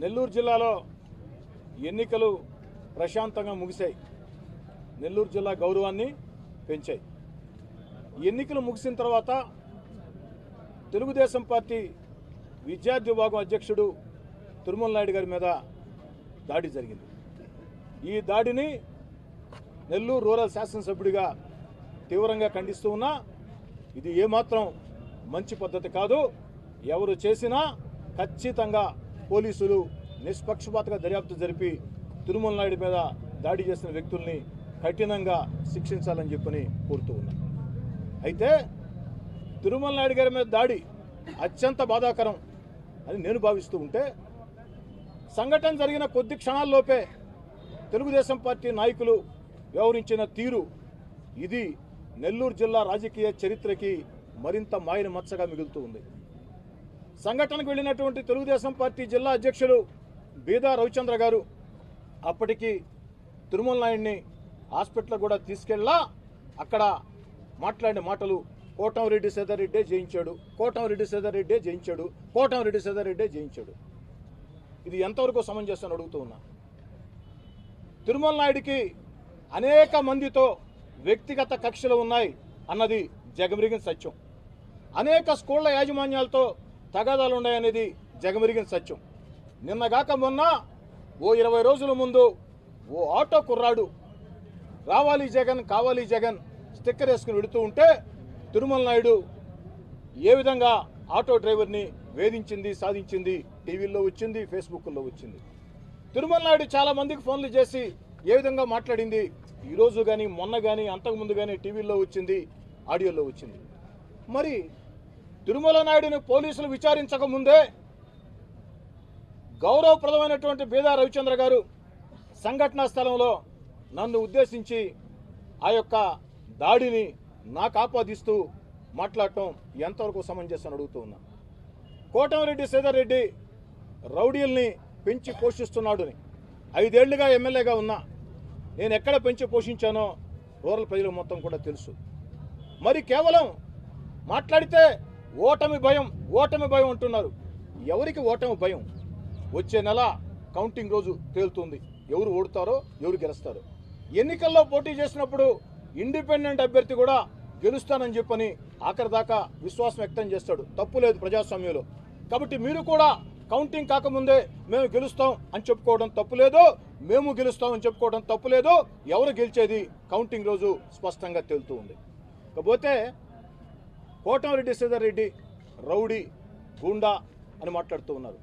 నెల్లూరు జిల్లాలో ఎన్నికలు ప్రశాంతంగా ముగిశాయి. నెల్లూరు జిల్లా గౌరవాన్ని పెంచాయి. ఎన్నికలు ముగిసిన తర్వాత తెలుగుదేశం పార్టీ విద్యార్థి విభాగం అధ్యక్షుడు తిరుమల నాయుడు గారి మీద దాడి జరిగింది. ఈ దాడిని నెల్లూరు రూరల్ శాసనసభ్యుడిగా తీవ్రంగా ఖండిస్తూ ఉన్నా ఇది ఏమాత్రం మంచి పద్ధతి కాదు. ఎవరు చేసినా ఖచ్చితంగా పోలీసులు నిష్పక్షపాతగా దర్యాప్తు జరిపి తిరుమల నాయుడు మీద దాడి చేసిన వ్యక్తుల్ని కఠినంగా శిక్షించాలని చెప్పని కోరుతూ ఉన్నాను అయితే తిరుమల నాయుడు గారి మీద దాడి అత్యంత బాధాకరం అని నేను భావిస్తూ ఉంటే సంఘటన జరిగిన కొద్ది క్షణాల్లోపే తెలుగుదేశం పార్టీ నాయకులు వ్యవహరించిన తీరు ఇది నెల్లూరు జిల్లా రాజకీయ చరిత్రకి మరింత మాయన మచ్చగా మిగులుతూ ఉంది. సంఘటనకు వెళ్ళినటువంటి తెలుగుదేశం పార్టీ జిల్లా అధ్యక్షులు బీదా రవిచంద్ర గారు అప్పటికి తిరుమల నాయుడిని హాస్పిటల్ కూడా తీసుకెళ్ళా అక్కడ మాట్లాడిన మాటలు కోటంరెడ్డి సీతారెడ్డే జయించాడు కోటంరెడ్డి సీతారెడ్డే జయించాడు కోటంరెడ్డి సీతారెడ్డే జయించాడు. ఇది ఎంతవరకు సమంజసం అడుగుతూ ఉన్నా. తిరుమల నాయుడికి అనేక మందితో వ్యక్తిగత కక్షలు ఉన్నాయి అన్నది జగమిరిగిన సత్యం. అనేక స్కూళ్ళ యాజమాన్యాలతో తగాదాలు ఉన్నాయనేది జగమిరిగిన సత్యం. నిన్నగాక మొన్న ఓ ఇరవై రోజుల ముందు ఓ ఆటో కుర్రాడు రావాలి జగన్ కావాలి జగన్ స్టిక్కర్ వేసుకుని వెళుతూ ఉంటే తిరుమల నాయుడు ఏ విధంగా ఆటో డ్రైవర్ని వేధించింది సాధించింది టీవీల్లో వచ్చింది ఫేస్బుక్లో వచ్చింది. తిరుమల నాయుడు చాలామందికి ఫోన్లు చేసి ఏ విధంగా మాట్లాడింది? ఈరోజు కానీ మొన్న కానీ అంతకుముందు కానీ టీవీల్లో వచ్చింది ఆడియోలో వచ్చింది. మరి తిరుమల నాయుడిని పోలీసులు విచారించక ముందే గౌరవప్రదమైనటువంటి బీదా రవిచంద్ర గారు సంఘటనా స్థలంలో నన్ను ఉద్దేశించి ఆ యొక్క దాడిని నాకు ఆపాదిస్తూ మాట్లాడటం ఎంతవరకు సమంజసం అడుగుతూ ఉన్నా. కోటమిరెడ్డి శ్రీధర్ రెడ్డి రౌడీల్ని పెంచి పోషిస్తున్నాడుని ఐదేళ్ళుగా ఎమ్మెల్యేగా ఉన్నా. నేను ఎక్కడ పెంచి పోషించానో రూరల్ ప్రజలకు మొత్తం కూడా తెలుసు. మరి కేవలం మాట్లాడితే ఓటమి భయం ఓటమి భయం అంటున్నారు. ఎవరికి ఓటమి భయం? వచ్చే నెల కౌంటింగ్ రోజు తేలుతుంది. ఎవరు ఓడుతారో ఎవరు గెలుస్తారో. ఎన్నికల్లో పోటీ చేసినప్పుడు ఇండిపెండెంట్ అభ్యర్థి కూడా గెలుస్తానని చెప్పని ఆఖరి దాకా విశ్వాసం వ్యక్తం చేస్తాడు. తప్పు లేదు ప్రజాస్వామ్యంలో. కాబట్టి మీరు కూడా కౌంటింగ్ కాకముందే మేము గెలుస్తాం అని చెప్పుకోవడం తప్పు లేదు మేము గెలుస్తాం అని చెప్పుకోవడం తప్పు లేదు. ఎవరు గెలిచేది? కౌంటింగ్ రోజు స్పష్టంగా తేలుతూ ఉంది. కాకపోతే కోటమిరెడ్డి శ్రీధర్ రెడ్డి రౌడీ గూండా అని మాట్లాడుతూ ఉన్నారు.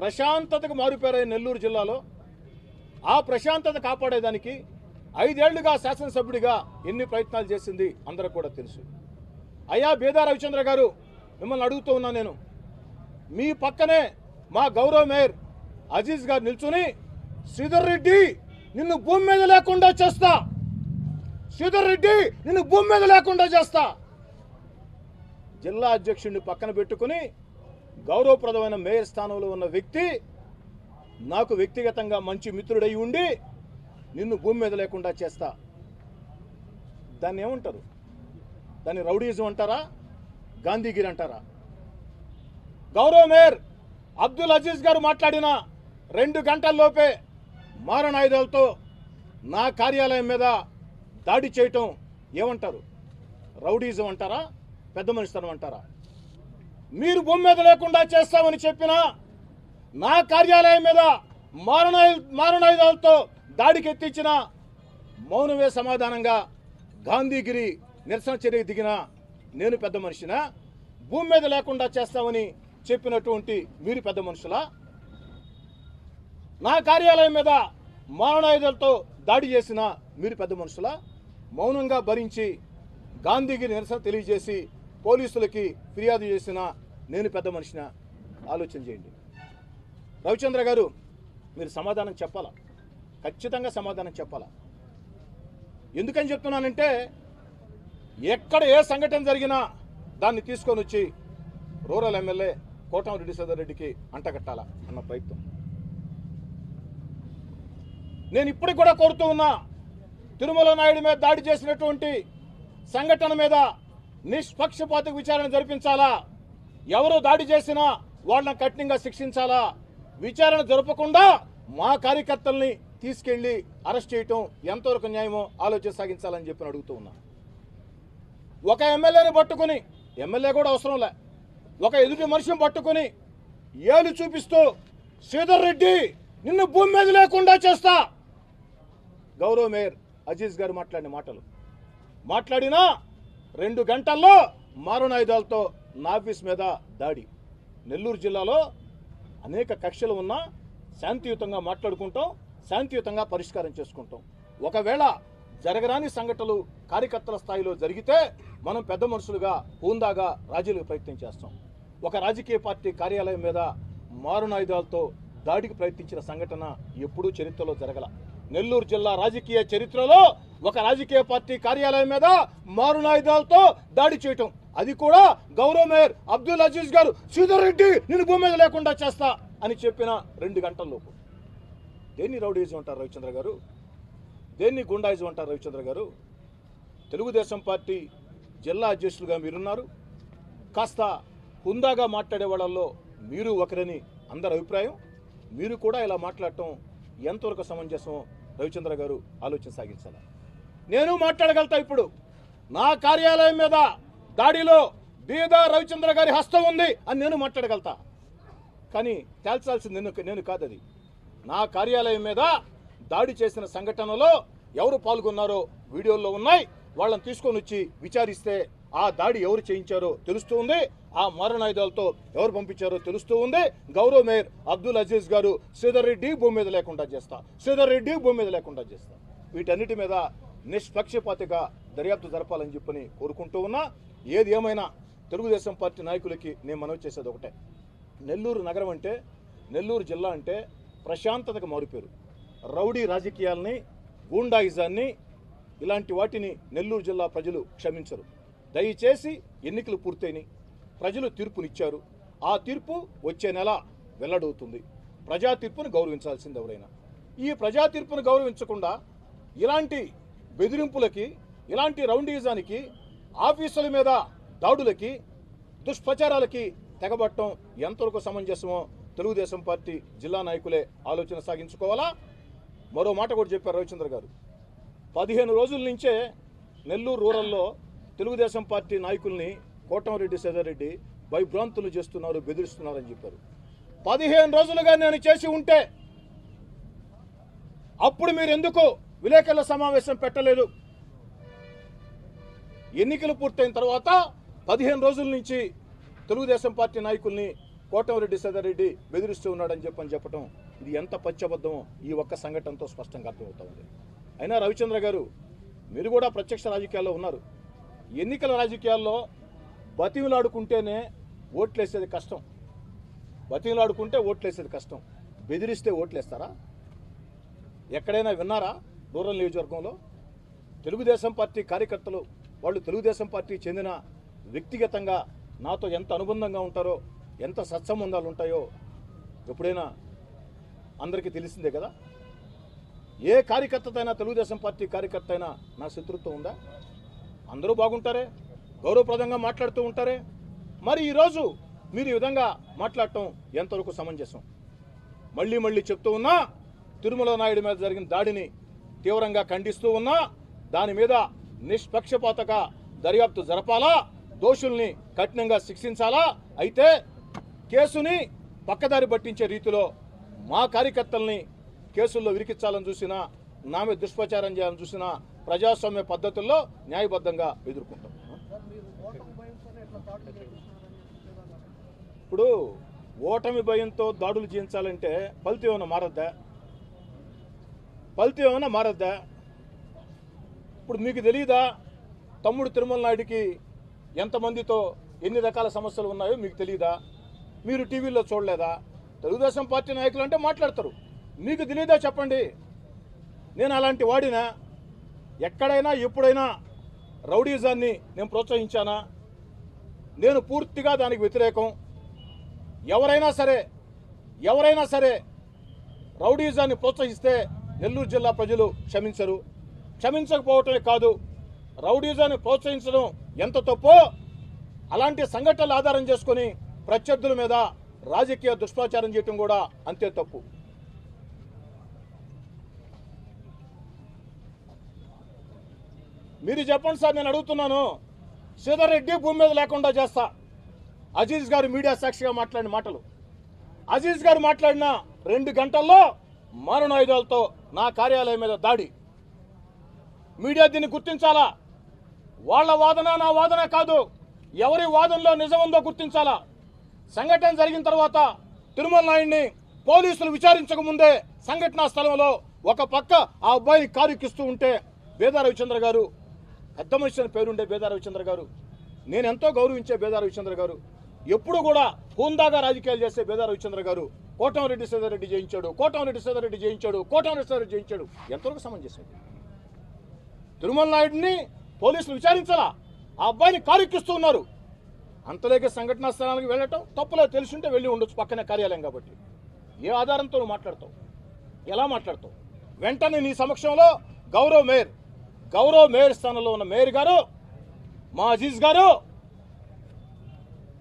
ప్రశాంతతకు మారుపేరైన నెల్లూరు జిల్లాలో ఆ ప్రశాంతత కాపాడేదానికి ఐదేళ్ళుగా శాసనసభ్యుడిగా ఎన్ని ప్రయత్నాలు చేసింది అందరూ కూడా తెలుసు. అయ్యా బేదా రవిచంద్ర గారు మిమ్మల్ని అడుగుతూ ఉన్నా నేను. మీ పక్కనే మా గౌరవ మేయర్ అజీజ్ గారు నిల్చుని శ్రీధర్ రెడ్డి నిన్ను భూమి మీద లేకుండా చేస్తా. శ్రీధర్ రెడ్డి నిన్ను భూమి మీద లేకుండా చేస్తా. జిల్లా అధ్యక్షుడిని పక్కన పెట్టుకుని గౌరవప్రదమైన మేయర్ స్థానంలో ఉన్న వ్యక్తి నాకు వ్యక్తిగతంగా మంచి మిత్రుడై ఉండి నిన్ను భూమి మీద లేకుండా చేస్తా. దాన్ని ఏమంటారు? దాన్ని రౌడీజం అంటారా? గాంధీగిరి అంటారా? గౌరవ మేయర్ అబ్దుల్ అజీజ్ గారు మాట్లాడిన రెండు గంటల్లోపే మారణాయుధాలతో నా కార్యాలయం మీద దాడి చేయటం ఏమంటారు? రౌడీజం అంటారా? పెద్ద మనిషితనం అంటారా? మీరు భూమి మీద లేకుండా చేస్తామని చెప్పిన నా కార్యాలయం మీద మారణాయు మారణాయుధాలతో దాడికి ఎత్తించిన మౌనమే సమాధానంగా గాంధీగిరి నిరసన చర్యకు దిగిన నేను పెద్ద మనిషినా భూమి మీద లేకుండా చేస్తామని చెప్పినటువంటి మీరు పెద్ద మనుషులా? నా కార్యాలయం మీద మారణాయుధాలతో దాడి చేసిన మీరు పెద్ద మనుషులా? మౌనంగా భరించి గాంధీగిరి నిరసన తెలియజేసి పోలీసులకి ఫిర్యాదు చేసిన నేను పెద్ద మనిషిన ఆలోచన చేయండి. రవిచంద్ర గారు మీరు సమాధానం చెప్పాలా? ఖచ్చితంగా సమాధానం చెప్పాలా? ఎందుకని చెప్తున్నానంటే ఎక్కడ ఏ సంఘటన జరిగినా దాన్ని తీసుకొని వచ్చి రూరల్ ఎమ్మెల్యే కోటమిరెడ్డి సదర్ రెడ్డికి అంటగట్టాలా అన్న ప్రయత్నం. నేను ఇప్పటికి కూడా కోరుతూ ఉన్నా తిరుమల నాయుడు మీద దాడి చేసినటువంటి సంఘటన మీద నిష్పక్షపాత విచారణ జరిపించాలా? ఎవరు దాడి చేసినా వాళ్ళని కఠినంగా శిక్షించాలా? విచారణ జరపకుండా మా కార్యకర్తల్ని తీసుకెళ్ళి అరెస్ట్ చేయటం ఎంతవరకు న్యాయమో ఆలోచన సాగించాలని చెప్పి అడుగుతూ ఉన్నా. ఒక ఎమ్మెల్యేని పట్టుకుని ఎమ్మెల్యే కూడా అవసరం లే ఒక ఎదుటి మనిషిని పట్టుకుని ఏలు చూపిస్తూ శ్రీధర్ రెడ్డి నిన్ను భూమి మీద లేకుండా చేస్తా. గౌరవ మేయర్ అజీజ్ గారు మాట్లాడిన మాటలు. మాట్లాడినా రెండు గంటల్లో మారణాయుధాలతో నాఫీస్ మీద దాడి. నెల్లూరు జిల్లాలో అనేక కక్షలు ఉన్నా శాంతియుతంగా మాట్లాడుకుంటాం శాంతియుతంగా పరిష్కారం చేసుకుంటాం. ఒకవేళ జరగరాని సంఘటనలు కార్యకర్తల స్థాయిలో జరిగితే మనం పెద్ద మనుషులుగా హూందాగా రాజీలకు ప్రయత్నం చేస్తాం. ఒక రాజకీయ పార్టీ కార్యాలయం మీద మారునాయుధాలతో దాడికి ప్రయత్నించిన సంఘటన ఎప్పుడూ చరిత్రలో జరగల. నెల్లూరు జిల్లా రాజకీయ చరిత్రలో ఒక రాజకీయ పార్టీ కార్యాలయం మీద మారునాయుధాలతో దాడి చేయటం. అది కూడా గౌరవ మేయర్ అబ్దుల్ అజీజ్ గారు శ్రీధర్ రెడ్డి నేను భూమి మీద లేకుండా చేస్తా అని చెప్పిన రెండు గంటల్లోపు దేన్ని రౌడీజం అంటారు రవిచంద్ర గారు? దేన్ని గుండాయిజం అంటారు రవిచంద్ర గారు? తెలుగుదేశం పార్టీ జిల్లా అధ్యక్షులుగా మీరున్నారు. కాస్త హుందాగా మాట్లాడే వాళ్ళల్లో మీరు ఒకరని అందరి అభిప్రాయం. మీరు కూడా ఇలా మాట్లాడటం ఎంతవరకు సమంజసమో రవిచంద్ర గారు ఆలోచన సాగించాలి? నేను మాట్లాడగలుగుతా ఇప్పుడు. నా కార్యాలయం మీద దాడిలో బీదా రవిచంద్ర గారి హస్తం ఉంది అని నేను మాట్లాడగలుగుతా. కానీ తేల్చాల్సింది నేను నేను కాదు అది నా కార్యాలయం మీద దాడి చేసిన సంఘటనలో ఎవరు పాల్గొన్నారో వీడియోల్లో ఉన్నాయి. వాళ్ళని తీసుకొని వచ్చి విచారిస్తే ఆ దాడి ఎవరు చేయించారో తెలుస్తూ ఉంది. ఆ మారణాయుధాలతో ఎవరు పంపించారో తెలుస్తూ ఉంది. గౌరవ మేయర్ అబ్దుల్ అజీజ్ గారు శ్రీధర్ రెడ్డి భూమి మీద లేకుండా చేస్తా. శ్రీధర్ రెడ్డి భూమి మీద లేకుండా చేస్తా. వీటన్నిటి మీద నిష్పక్షపాతిగా దర్యాప్తు జరపాలని చెప్పని కోరుకుంటూ ఉన్నా. ఏది ఏమైనా తెలుగుదేశం పార్టీ నాయకులకి నేను మనవి చేసేది ఒకటే. నెల్లూరు నగరం అంటే నెల్లూరు జిల్లా అంటే ప్రశాంతతకు మారిపోయారు రౌడీ రాజకీయాల్ని గూండాయిజాన్ని ఇలాంటి వాటిని నెల్లూరు జిల్లా ప్రజలు క్షమించరు. దయచేసి ఎన్నికలు పూర్తయినాయి. ప్రజలు తీర్పునిచ్చారు. ఆ తీర్పు వచ్చే నెల వెల్లడవుతుంది. ప్రజా తీర్పును గౌరవించాల్సింది ఎవరైనా. ఈ ప్రజా తీర్పును గౌరవించకుండా ఇలాంటి బెదిరింపులకి ఇలాంటి రౌండీజానికి ఆఫీసుల మీద దాడులకి దుష్ప్రచారాలకి తెగబట్టడం ఎంతవరకు సమంజసమో తెలుగుదేశం పార్టీ జిల్లా నాయకులే ఆలోచన సాగించుకోవాలా? మరో మాట కూడా చెప్పారు రవిచంద్ర గారు. పదిహేను రోజుల నుంచే నెల్లూరు రూరల్లో తెలుగుదేశం పార్టీ నాయకుల్ని కోటంరెడ్డి సదారెడ్డి భయభ్రాంతులు చేస్తున్నారు బెదిరిస్తున్నారని చెప్పారు. పదిహేను రోజులుగా నేను చేసి ఉంటే అప్పుడు మీరు ఎందుకు విలేకరుల సమావేశం పెట్టలేదు? ఎన్నికలు పూర్తయిన తర్వాత పదిహేను రోజుల నుంచి తెలుగుదేశం పార్టీ నాయకుల్ని కోటమిరెడ్డి సదారెడ్డి బెదిరిస్తూ ఉన్నాడని చెప్పని చెప్పడం ఇది ఎంత పచ్చబద్ధమో ఈ ఒక్క సంఘటనతో స్పష్టంగా అర్థమవుతా ఉంది. అయినా రవిచంద్ర గారు మీరు కూడా ప్రత్యక్ష రాజకీయాల్లో ఉన్నారు. ఎన్నికల రాజకీయాల్లో బతిమలాడుకుంటేనే ఓట్లేసేది కష్టం. బతిమలాడుకుంటే ఓట్లేసేది కష్టం. బెదిరిస్తే ఓట్లేస్తారా? ఎక్కడైనా విన్నారా రూరల్ నియోజకవర్గంలో? తెలుగుదేశం పార్టీ కార్యకర్తలు వాళ్ళు తెలుగుదేశం పార్టీ చెందిన వ్యక్తిగతంగా నాతో ఎంత అనుబంధంగా ఉంటారో ఎంత సత్సంబంధాలు ఉంటాయో ఎప్పుడైనా అందరికీ తెలిసిందే కదా? ఏ కార్యకర్తతైనా తెలుగుదేశం పార్టీ కార్యకర్త అయినా నా శత్రుత్వం ఉందా? అందరూ బాగుంటారే గౌరవప్రదంగా మాట్లాడుతూ ఉంటారే. మరి ఈరోజు మీరు ఈ విధంగా మాట్లాడటం ఎంతవరకు సమంజసం? మళ్ళీ మళ్ళీ చెప్తూ ఉన్నా తిరుమల నాయుడు మీద జరిగిన దాడిని తీవ్రంగా ఖండిస్తూ ఉన్నా దాని మీద నిష్పక్షపాతగా దర్యాప్తు జరపాలా దోషుల్ని కఠినంగా శిక్షించాలా? అయితే కేసుని పక్కదారి పట్టించే రీతిలో మా కార్యకర్తల్ని కేసుల్లో విరికించాలని చూసినా నా మీద దుష్ప్రచారం చేయాలని చూసినా ప్రజాస్వామ్య పద్ధతుల్లో న్యాయబద్ధంగా ఎదుర్కొంటాం. ఇప్పుడు ఓటమి భయంతో దాడులు చేయించాలంటే ఫలితం ఏమైనా మారద్దా? ఫలితం ఏమైనా మారద్దా? ఇప్పుడు మీకు తెలియదా తమ్ముడు తిరుమల నాయుడికి ఎంతమందితో ఎన్ని రకాల సమస్యలు ఉన్నాయో మీకు తెలియదా మీరు టీవీలో చూడలేదా? తెలుగుదేశం పార్టీ నాయకులు అంటే మాట్లాడతారు. మీకు తెలియదా చెప్పండి? నేను అలాంటి వాడినా? ఎక్కడైనా ఎప్పుడైనా రౌడీజాన్ని నేను ప్రోత్సహించానా? నేను పూర్తిగా దానికి వ్యతిరేకం. ఎవరైనా సరే ఎవరైనా సరే రౌడీజాన్ని ప్రోత్సహిస్తే నెల్లూరు జిల్లా ప్రజలు క్షమించరు. క్షమించకపోవటమే కాదు రౌడీజాన్ని ప్రోత్సహించడం ఎంత తప్పో అలాంటి సంఘటనలు ఆధారం చేసుకొని ప్రత్యర్థుల మీద రాజకీయ దుష్ప్రచారం చేయటం కూడా అంతే తప్పు. మీరు చెప్పండి సార్ నేను అడుగుతున్నాను. శ్రీధర్ రెడ్డి భూమి మీద లేకుండా చేస్తా. అజీజ్ గారు మీడియా సాక్షిగా మాట్లాడిన మాటలు. అజీజ్ గారు మాట్లాడిన రెండు గంటల్లో మారణాయుధాలతో నా కార్యాలయం మీద దాడి. మీడియా దీన్ని గుర్తించాలా? వాళ్ళ వాదన నా వాదన కాదు. ఎవరి వాదనలో నిజం ఉందో గుర్తించాలా? సంఘటన జరిగిన తర్వాత తిరుమల నాయుడిని పోలీసులు విచారించక ముందే సంఘటనా స్థలంలో ఒక పక్క ఆ అబ్బాయిని కారు ఉంటే బేదా రవిచంద్ర గారు పెద్ద మనిషి అని పేరుండే బేదా రవిచంద్ర గారు నేను ఎంతో గౌరవించే బేదా రవిచంద్ర గారు ఎప్పుడు కూడా హోందాగా రాజకీయాలు చేసే బేదా రవిచంద్ర గారు కోటమిరెడ్డి సీతారెడ్డి జయించాడు కోటమిరెడ్డి సీతారెడ్డి జయించాడు కోటమిరెడ్డి సీతారెడ్డి జయించాడు. ఎంతవరకు సమంజసం తిరుమల నాయుడిని పోలీసులు విచారించాలా? ఆ అబ్బాయిని కారెక్కిస్తూ ఉన్నారు. అంతలేక సంఘటనా స్థలానికి వెళ్ళటం తప్పులో తెలుసుంటే వెళ్ళి ఉండొచ్చు పక్కనే కార్యాలయం కాబట్టి. ఏ ఆధారంతో నువ్వు మాట్లాడతావు? ఎలా మాట్లాడతావు? వెంటనే నీ సమక్షంలో గౌరవ్ మేయర్ గౌరవ్ మేయర్ స్థానంలో ఉన్న మేయర్ గారు మా అజీజ్ గారు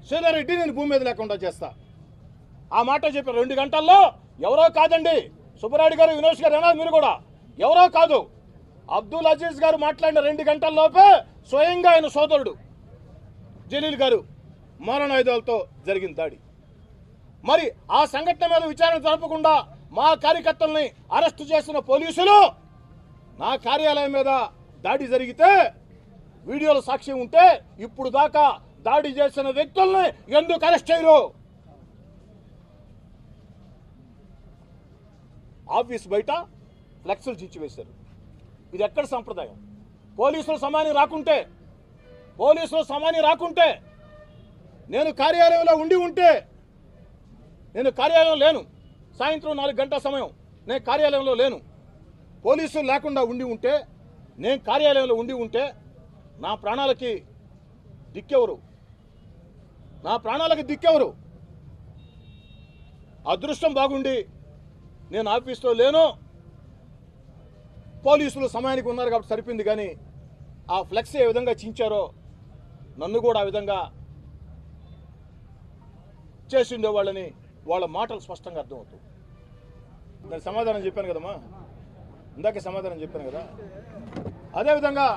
శ్రీధర్ రెడ్డి నేను భూమి మీద లేకుండా చేస్తా. ఆ మాట చెప్పారు రెండు గంటల్లో ఎవరో కాదండి సుబ్బరాయుడు గారు వినోష్ గారు అన్నారు మీరు కూడా. ఎవరో కాదు అబ్దుల్ అజీజ్ గారు మాట్లాడిన రెండు గంటల్లోపే స్వయంగా ఆయన సోదరుడు జలీల్ గారు మారణాయుధాలతో జరిగిన దాడి. మరి ఆ సంఘటన మీద విచారణ జరపకుండా మా కార్యకర్తల్ని అరెస్టు చేసిన పోలీసులు నా కార్యాలయం మీద దాడి జరిగితే వీడియోలో సాక్ష్యం ఉంటే ఇప్పుడు దాకా దాడి చేసిన వ్యక్తుల్ని ఎందుకు అరెస్ట్ చేయరు? ఆఫీస్ బయట ఫ్లెక్సులు చించివేశారు ఇది ఎక్కడ సంప్రదాయం? పోలీసులు సమాని రాకుంటే పోలీసులు సమాని రాకుంటే నేను కార్యాలయంలో ఉండి ఉంటే నేను కార్యాలయం లేను. సాయంత్రం నాలుగు గంటల సమయం నేను కార్యాలయంలో లేను. పోలీసులు లేకుండా ఉండి ఉంటే నేను కార్యాలయంలో ఉండి ఉంటే నా ప్రాణాలకి దిక్కెవరు? నా ప్రాణాలకి దిక్కెవరు? అదృష్టం బాగుండి నేను ఆఫీస్లో లేను. పోలీసులు సమయానికి ఉన్నారు కాబట్టి సరిపోయింది కానీ ఆ ఫ్లెక్స్ ఏ విధంగా చించారో నన్ను కూడా ఆ విధంగా చేసిండే వాళ్ళని వాళ్ళ మాటలు స్పష్టంగా అర్థమవుతాయి దాని సమాధానం చెప్పాను కదమ్మా? ఇందాకే సమాధానం చెప్పాను కదా? అదేవిధంగా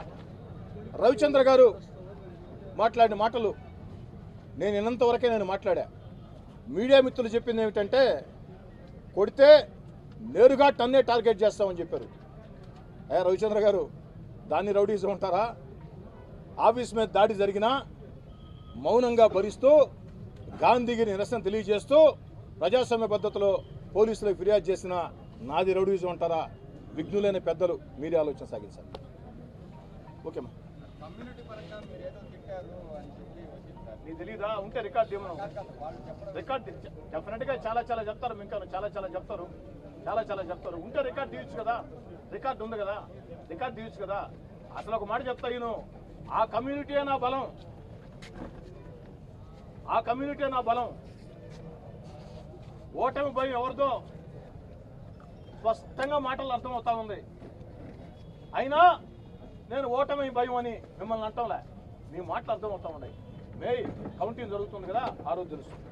రవిచంద్ర గారు మాట్లాడిన మాటలు నేను ఇన్నంతవరకే నేను మాట్లాడా. మీడియా మిత్రులు చెప్పింది ఏమిటంటే కొడితే నేరుగా టన్నే టార్గెట్ చేస్తామని చెప్పారు. అయ్యా రవిచంద్ర గారు దాన్ని రౌడీజం ఉంటారా ఆఫీస్ మీద దాడి జరిగినా మౌనంగా భరిస్తూ గాంధీకి నిరసన తెలియజేస్తూ ప్రజాస్వామ్య పద్ధతిలో పోలీసులకు ఫిర్యాదు చేసిన నాది రౌడీజం ఉంటారా విఘ్నులైన పెద్దలు మీరే ఆలోచన సాగించాలి. ఓకేమ్మా కమ్యూనిటీ పరంగా మీరు ఏదో తిట్టారు అని చెప్పి వచ్చింది సార్ నీకు తెలీదా? ఉంటే రికార్డ్ ఇవ్వను రికార్డ్ డెఫినెట్గా చాలా చాలా చెప్తారు ఇంకా చాలా చాలా చెప్తారు. చాలా చాలా చెప్తారు. ఉంటే రికార్డ్ తీయచ్చు కదా? రికార్డ్ ఉంది కదా? రికార్డ్ తీయచ్చు కదా? అసలు ఒక మాట చెప్తా నేను ఆ కమ్యూనిటీ నా బలం. ఆ కమ్యూనిటీ నా బలం. ఓటమి భయం ఎవరిదో? స్పష్టంగా మాటలు అర్థమవుతా ఉంది. అయినా నేను ఓటమి భయం అని మిమ్మల్ని అంటంలే. మీ మాటలు అర్థమవుతా ఉన్నాయి. మే కౌంటింగ్ జరుగుతుంది కదా ఆ రోజు తెలుస్తుంది